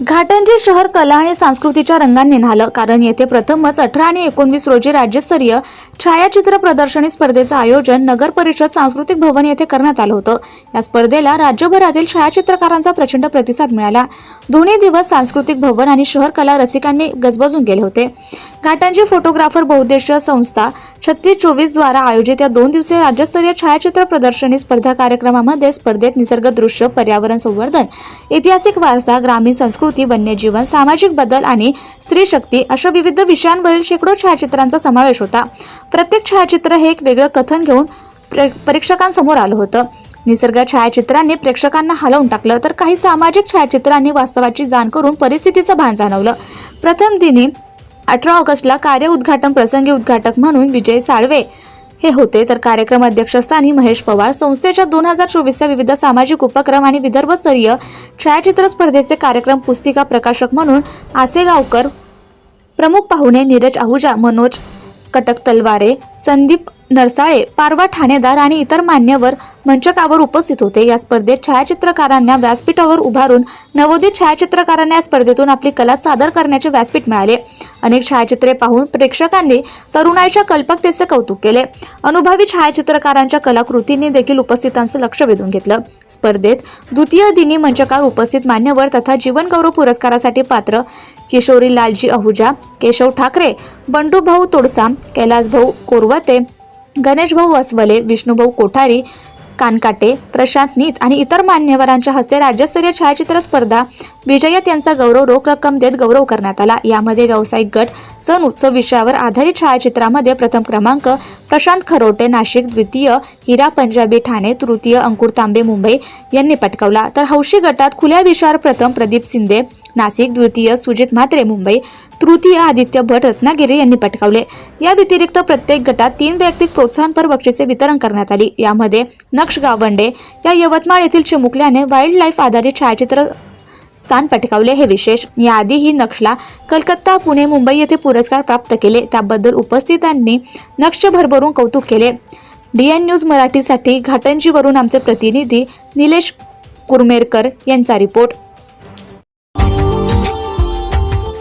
घाटंजी शहर कला आणि संस्कृतीच्या रंगांनी न्हालं कारण येथे प्रथमच अठरा आणि एकोणवीस रोजी राज्यस्तरीय छायाचित्र प्रदर्शनी स्पर्धेचं आयोजन नगर परिषद सांस्कृतिक भवन येथे करण्यात आलं होतं. या स्पर्धेला राज्यभरातील छायाचित्रकारांचा प्रचंड प्रतिसाद मिळाला. दोन्ही दिवस सांस्कृतिक भवन आणि शहर कला रसिकांनी गजबजून गेले होते. घाटंजी फोटोग्राफर बहुद्देशीय संस्था छत्तीस चोवीस द्वारा आयोजित या दोन दिवसीय राज्यस्तरीय छायाचित्र प्रदर्शनी स्पर्धा कार्यक्रमामध्ये स्पर्धेत निसर्ग दृश्य पर्यावरण संवर्धन ऐतिहासिक वारसा ग्रामीण संस्कृती वन्यजीवन सामाजिक बदल आणि स्त्री शक्ती अशा विविध विषयांवरील शेकडो छायाचित्रांचा समावेश होता. प्रत्येक छायाचित्र हे एक वेगळं कथन घेऊन परीक्षकांसमोर आलं होतं. निसर्ग छायाचित्रांनी प्रेक्षकांना हलवून टाकलं तर काही सामाजिक छायाचित्रांनी वास्तवाची जाण करून परिस्थितीचं भान जाणवलं. प्रथम दिनी अठरा ऑगस्टला कार्य उद्घाटन प्रसंगी उद्घाटक म्हणून विजय साळवे हे होते तर कार्यक्रम अध्यक्षस्थानी महेश पवार. संस्थेच्या दोन हजार चोवीसच्या विविध सामाजिक उपक्रम आणि विदर्भस्तरीय छायाचित्र स्पर्धेचे कार्यक्रम पुस्तिका प्रकाशक म्हणून आसेगावकर प्रमुख पाहुणे नीरज आहुजा मनोज कटक तलवारे संदीप नरसाळे पारवा ठाणेदार आणि इतर मान्यवर मंचकावर उपस्थित होते. या स्पर्धेत छायाचित्रकारांना व्यासपीठावर उभारून नवोदित छायाचित्रकारांना या स्पर्धेतून आपली कला सादर करण्याचे व्यासपीठ मिळाले. अनेक छायाचित्रे पाहून प्रेक्षकांनी तरुणाईच्या कल्पकतेचे कौतुक केले. अनुभवी छायाचित्रकारांच्या कलाकृतींनी देखील उपस्थितांचं लक्ष वेधून घेतलं. स्पर्धेत द्वितीय दिनी मंचकार उपस्थित मान्यवर तथा जीवनगौरव पुरस्कारासाठी पात्र किशोरी लालजी अहुजा केशव ठाकरे बंडूभाऊ तोडसाम कैलासभाऊ कोरवते गणेशभाऊ वसवले विष्णूभाऊ कोठारी कानकाटे प्रशांत नीत आणि इतर मान्यवरांच्या हस्ते राज्यस्तरीय छायाचित्र स्पर्धा विजयात यांचा गौरव रोख रक्कम देत गौरव करण्यात आला. यामध्ये व्यावसायिक गट सण उत्सव विषयावर आधारित छायाचित्रामध्ये प्रथम क्रमांक प्रशांत खरोटे नाशिक द्वितीय हिरा पंजाबी ठाणे तृतीय अंकुर तांबे मुंबई यांनी पटकावला. तर हौशी गटात खुल्या विषयावर प्रथम प्रदीप शिंदे नाशिक द्वितीय सुजित म्हात्रे मुंबई तृतीय आदित्य भट रत्नागिरी यांनी पटकावले. या व्यतिरिक्त प्रत्येक गटात तीन वैयक्तिक प्रोत्साहनपर बक्षिसे वितरण करण्यात आली. यामध्ये नक्ष गावंडे या यवतमाळ येथील चिमुकल्याने वाईल्ड लाईफ आधारित छायाचित्र स्थान पटकावले. हे विशेष याआधीही नक्षला कलकत्ता पुणे मुंबई येथे पुरस्कार प्राप्त केले. त्याबद्दल उपस्थितांनी नक्ष भरभरून कौतुक केले. डी एन न्यूज मराठीसाठी घाटंजीवरून आमचे प्रतिनिधी निलेश कुरमेरकर यांचा रिपोर्ट.